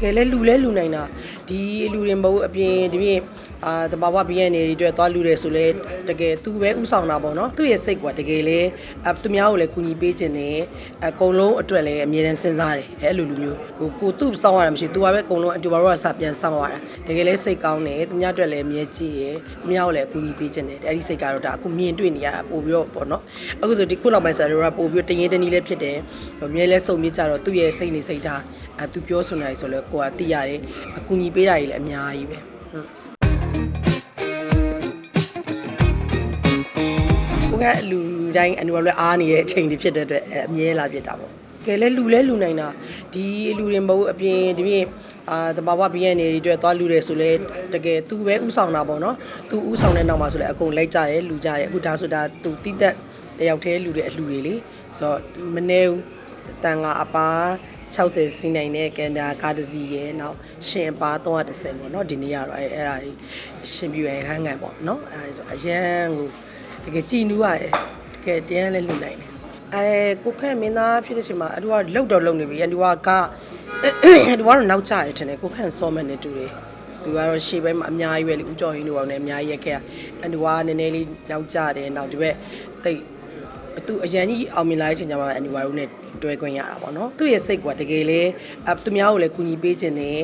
ကဲလဲလူလဲလူနိုင်တာဒီလူတွေမဟုတ်ဘူးအပြင်ဒီပြင်အာတဘာဝဘီယန်နေတွေအတွက်သွားလူတယ်ဆိုလဲတကယ်သူပဲဥဆောင်တာပေါ့နော်သူ့ရဲ့စိတ်ကတကယ်လဲအသူများကိုလည်းကူညီပေးခြင်းနဲ့အကုန်လုံးအတွက်လည်းအမြဲတမ်းစဉ်းစားတယ်အဲအဲ့လိုလူမျိုးဟိုကိုသူ့စောင်းရတာမရှိသူကပဲအကုန်လုံးအတူပါတော့ဆပြန်စောင်းရတာတကယ်လဲစိတ်ကောင်းတယ်သူများအတွက်လည်းအမြဲကြည့်ရယ်သူများကိုလည်းအကူညီပေးခြင်းနဲ့အဲ့ဒီစိတ်ကတော့ဒါအခုမြင်တွေ့နေရတာပို့ပြီးတော့ပေါ့နော်အခုဆိုဒီခုနောက်ပိုင်းဆိုတော့ပို့ပြီးတော့တရင်တနည်းလည်းဖြစ်တယ်အမြဲလဲစုံမြင့်ကြတော့သူ့ရဲ့စိတ်နေစိတ်ထားအဲသူပြောဆိုနေတယ်ဆိုလဲကိုကသိရတယ်အကူညီပေးတာကြီးလည်းအများကြီးပဲဟုတ်ကိုကလူတိုင်းအနူလည်းအားနေတဲ့အချိန်တွေဖြစ်တဲ့အတွက်အဲအမြဲလာဖြစ်တာပေါ့ကဲလဲလူလဲလူနိုင်တာဒီလူတွေမဟုတ်ဘူးအပြင်ဒီပြင်အာတဘာဝဘီယန်နေတွေအတွက်သွားလူတယ်ဆိုလဲတကယ်သူပဲဥဆောင်တာပေါ့နော်သူဥဆောင်တဲ့နောက်မှာဆိုလဲအကုန်လိုက်ကြတယ်လူကြတယ်အခုဒါဆိုတာသူတိတက်တယောက်တည်းလူတွေအလူတွေလေဆိုတော့မနေဘူးတန်ကအပါ 60စီးနိုင်တဲ့ကန်ဒါကားတစ်စီးရဲ့နောက်ရှင်အပါ330ပေါ့နော်ဒီနေ့ရတော့အဲအဲ့ဒါကြီးရှင်ပြူရဲ့ဟန်းကန်ပေါ့နော်အဲဒါဆိုအရန်ကိုတကယ်ကြည်နူးရတယ်တကယ်တရားလည်းလူနိုင်တယ်အဲကိုခန့်မင်းသားဖြစ်တဲ့ချိန်မှာအတူကလှုပ်တော့လှုပ်နေပြီအတူကကသူကတော့နောက်ကျရထင်တယ်ကိုခန့်စောမနဲ့တူတယ်သူကတော့ရှေ့ဘက်မှာအများကြီးပဲလေဦးကျော်ဟင်းတို့အောင်လည်းအများကြီးရက်ခဲ့ရအတူကနည်းနည်းလေးနောက်ကျတယ်နောက်ဒီဘက်တိတ် အတူအရန်ကြီးအောင်မြင်လာတဲ့အချိန်ကျမှအတူတို့နဲ့တွဲခွင့်ရတာပေါ့နော်သူ့ရဲ့စိတ်ကတကယ်လေအသူများကိုလည်းကူညီပေးခြင်းနဲ့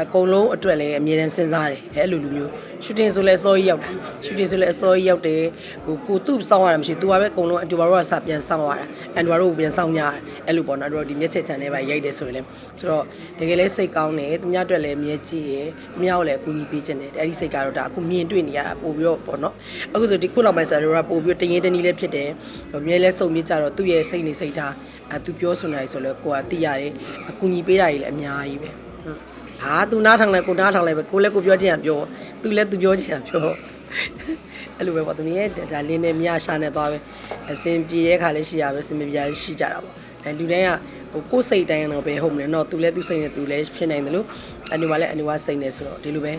အကုန်လုံးအတွက်လည်းအမြဲတမ်းစဉ်းစားတယ်အဲအဲ့လိုလူမျိုးရှူတင်ဆိုလဲအစောကြီးရောက်တာရှူတင်ဆိုလဲအစောကြီးရောက်တယ်ဟိုကိုသူ့စောင်းရတာမရှိသူကပဲအကုန်လုံးအတူဘာတို့ကစပြန်စောင်းရတာအတူဘာတို့ပြန်စောင်းကြတယ်အဲ့လိုပေါ့နော်တို့ဒီမျက်ချက်ချန်ထဲပါရိုက်တယ်ဆိုရင်လည်းဆိုတော့တကယ်လဲစိတ်ကောင်းတယ်သူများအတွက်လည်းအမြဲကြည့်ရယ်သူများကိုလည်းအကူညီပေးခြင်းနဲ့အဲ့ဒီစိတ်ကတော့ဒါအခုမြင်တွေ့နေရတာပို့ပြီးတော့ပေါ့နော်အခုဆိုဒီခုနောက်ပိုင်းဆိုတော့ပို့ပြီးတော့တရင်တနည်းလည်းဖြစ်တယ်အမြဲလဲစုံမြင့်ကြတော့သူ့ရဲ့စိတ်နေစိတ်ထားအဲသူပြောဆိုနေတယ်ဆိုလဲကိုကသိရတယ်အကူညီပေးတာကြီးလည်းအများကြီးပဲဟုတ်ဟာသူနားထောင်လိုက်ကိုနားထောင်လိုက်ပဲကိုလည်းကိုပြောချင်တာပြောသူလည်းသူပြောချင်တာပြောအဲ့လိုပဲပေါ့သူမြရဲ့ဒါလင်းနဲ့မြရှာနေသွားပဲအစင်ပြေတဲ့ခါလေးရှိရပဲစင်မပြေရှိကြတာပေါ့အဲလူတိုင်းကဟိုကိုယ်စိတ်တိုင်းတော့ပဲဟုတ်မလဲတော့သူလည်းသူစိတ်နဲ့သူလည်းဖြစ်နိုင်တယ်လို့အနူကလည်းအနူကစိတ်နဲ့ဆိုတော့ဒီလိုပဲ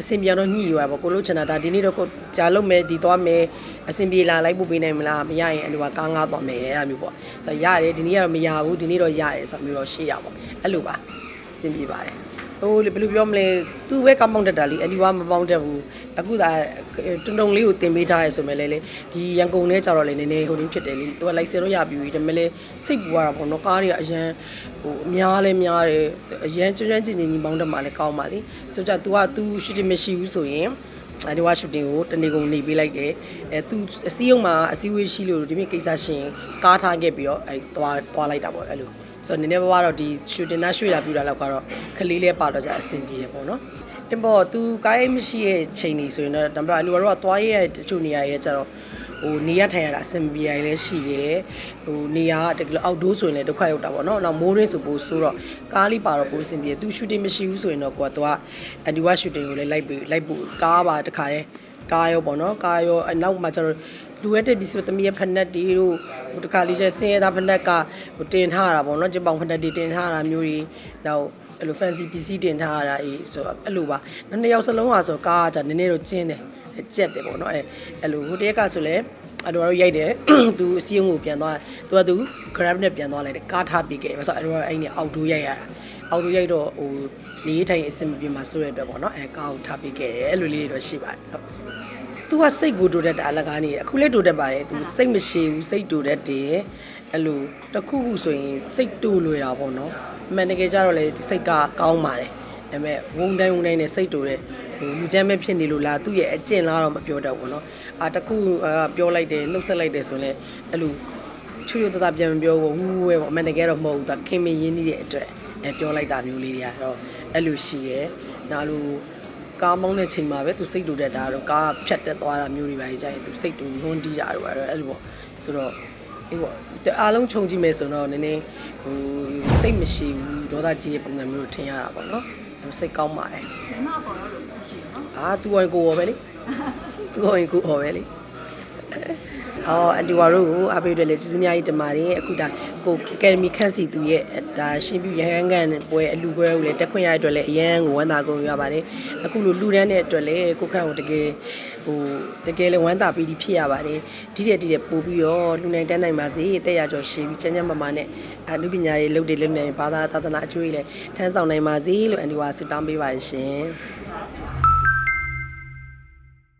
အဆင်ပြေတော့ညှိရွာပေါ့ကိုလို့ချင်တာဒါဒီနေ့တော့ကိုကြာလို့မယ်ဒီသွားမယ်အဆင်ပြေလာလိုက်ပို့ပေးနိုင်မလားမရရင်အနူကကားငါသွားမယ်အဲ့လိုမျိုးပေါ့ဆိုတော့ရတယ်ဒီနေ့ကတော့မရဘူးဒီနေ့တော့ရတယ်ဆိုမျိုးတော့ရှေ့ရပေါ့အဲ့လိုပါအဆင်ပြေပါတယ် ဟိုဘယ်လိုပြောမလဲသူပဲကောင်းပေါက်တတ်တာလीအလီဝါမပေါက်တတ်ဘူးအခုသာတုံတုံလေးကိုတင်ပေးထားရဲဆိုမဲ့လေလေဒီရန်ကုန်ထဲကြတော့လေနည်းနည်းဟိုတင်းဖြစ်တယ်လေသူကလိုက်စင်တော့ရပြီဒါပေမဲ့လေစိတ်ပူရတာပေါ့နော်ကားတွေကအရန်ဟိုအများလဲများတယ်အရန်ကျွမ်းကျွမ်းကျင်ကျင်ကြီးပေါင်းတက်မှလည်းကောင်းပါလေဆိုတော့ तू က तू ရှိတယ်မရှိဘူးဆိုရင်အဲဒီဝါရှူတင်ကိုတနေကုန်နေပေးလိုက်တယ်အဲသူအစည်းအရုံးမှာအစည်းအဝေးရှိလို့ဒီမြကိစ္စရှင်ကားထားခဲ့ပြီးတော့အဲသွားသွားလိုက်တာပေါ့အဲ့လို ဆိုတော့နည်းနည်းပါးတော့ဒီရှူတင်နာရွှေ့တာပြူတာလောက်ကတော့ခလေးလေးပါတော့ကြအဆင်ပြေတယ်ပေါ့နော်အင်းပေါ့သူကားရိတ်မရှိရဲ့ချိန်နေဆိုရင်တော့ဒါပေမဲ့အလူကတော့သွားရဲ့တချို့နေရာရဲ့ကျတော့ဟိုနေရထိုင်ရတာအဆင်ပြေရလည်းရှိတယ်ဟိုနေရာကတကယ်လို့အောက်ဒိုးဆိုရင်လည်းဒုက္ခရောက်တာပေါ့နော်နောက်မိုးရင်းဆိုပို့ဆိုတော့ကားလေးပါတော့ပို့အဆင်ပြေသူရှူတင်မရှိဘူးဆိုရင်တော့ကိုကသွားအဒီဝါရှူတင်ကိုလည်းလိုက်ပြီးလိုက်ပို့ကားပါတခါတည်းကားရောပေါ့နော်ကားရောအနောက်မှာကျတော့ လူရတဲ့ပစ္စည်းသမီးရဲ့ဖက်နက်တီတို့ဟိုတခါလေးကျဆင်းရဲသားဖက်နက်ကဟိုတင်ထားရတာပေါ့နော်ဂျပောင်ဖက်နက်တီတင်ထားရတာမျိုးတွေနောက်အဲ့လို fancy ပစ္စည်းတင်ထားရတာအေးဆိုတော့အဲ့လိုပါနှစ်ယောက်စလုံးဟာဆိုကားကနည်းနည်းတော့ကျင်းတယ်ကြက်တယ်ပေါ့နော်အဲ့အဲ့လိုဟိုတရက်ကဆိုလဲအဲ့တော့ရိုက်တယ်သူအစည်းအဝေးကိုပြန်သွားသူကသူ grab နဲ့ပြန်သွားလိုက်တယ်ကားထားပြီးခဲ့ဆိုတော့အဲ့တော့အဲ့နေအောက်တိုးရိုက်ရတာအောက်တိုးရိုက်တော့ဟိုနေထိုင်အဆင်မပြေမှာဆိုရတဲ့အတွက်ပေါ့နော်အဲကားကိုထားပြီးခဲ့အဲ့လိုလေးတွေတော့ရှိပါတယ်ဟုတ် သူကစိတ်ကိုတိုးတတ်တာအလကားနေတယ်အခုလည်းတိုးတတ်ပါတယ်သူစိတ်မရှိဘူးစိတ်တိုးတတ်တယ်အဲ့လိုတခုခုဆိုရင်စိတ်တိုးလွယ်တာပေါ့နော်အမှန်တကယ်ကြတော့လေဒီစိတ်ကကောင်းပါတယ်ဒါပေမဲ့ဝုန်တိုင်းဝုန်တိုင်းနဲ့စိတ်တိုးတဲ့ဟိုလူချမ်းပဲဖြစ်နေလို့လားသူ့ရဲ့အကျင့်လားတော့မပြောတတ်ဘူးနော်အာတခုပြောလိုက်တယ်လှုပ်ဆက်လိုက်တယ်ဆိုရင်အဲ့လိုချွေရတတာပြန်မပြောဘူးဟူးဝဲပေါ့အမှန်တကယ်တော့မဟုတ်ဘူးဒါခင်မင်းရင်းနေတဲ့အတွက်အဲပြောလိုက်တာမျိုးလေးတွေကတော့အဲ့လိုရှိရဲနောက်လို့ ကားမောင်းတဲ့ချိန်မှာပဲသူစိတ်တူတတ်တာတော့ကားဖြတ်တက်သွားတာမျိုးတွေပါကြီးကြရင်သူစိတ်တူညှွန်းတီးကြတော့အဲ့လိုပေါ့ဆိုတော့အေးပေါ့အားလုံးခြုံကြည့်မယ်ဆိုတော့နည်းနည်းဟိုစိတ်မရှိဘူးဒေါသကြီးရဲ့ပုံစံမျိုးထင်ရတာပေါ့နော်စိတ်ကောင်းပါတယ်မမပေါ်တော့လို့မရှိဘူးနော်အာသူဝင်ကိုရောပဲလေသူဝင်ကိုရောပဲလေ အော်အန်တီဝါတို့ကိုအားပေးအတွက်လည်းကျေးဇူးများကြီးတင်ပါတယ်အခုဒါကိုအကယ်ဒမီခန့်စီသူရဲ့ဒါရှင်ပြရဟန်းကန်ပွဲအလူပွဲကိုလည်းတက်ခွင့်ရတဲ့အတွက်လည်းအရန်ကိုဝမ်းသာကုန်ရပါတယ်အခုလိုလူတန်းတဲ့အတွက်လည်းကိုခန့်ကိုတကယ်ဟိုတကယ်လည်းဝမ်းသာပြီးဒီဖြစ်ရပါတယ်ဒီတဲ့ဒီတဲ့ပို့ပြီးတော့လူနိုင်တန်းနိုင်ပါစေတဲ့ရကြောရှေးပြီးချမ်းချမ်းမာမာနဲ့အနုပညာရေးလုပ်တယ်လုပ်နေဘာသာသာသနာအကျိုးကြီးလည်းထမ်းဆောင်နိုင်ပါစေလို့အန်တီဝါဆုတောင်းပေးပါရှင်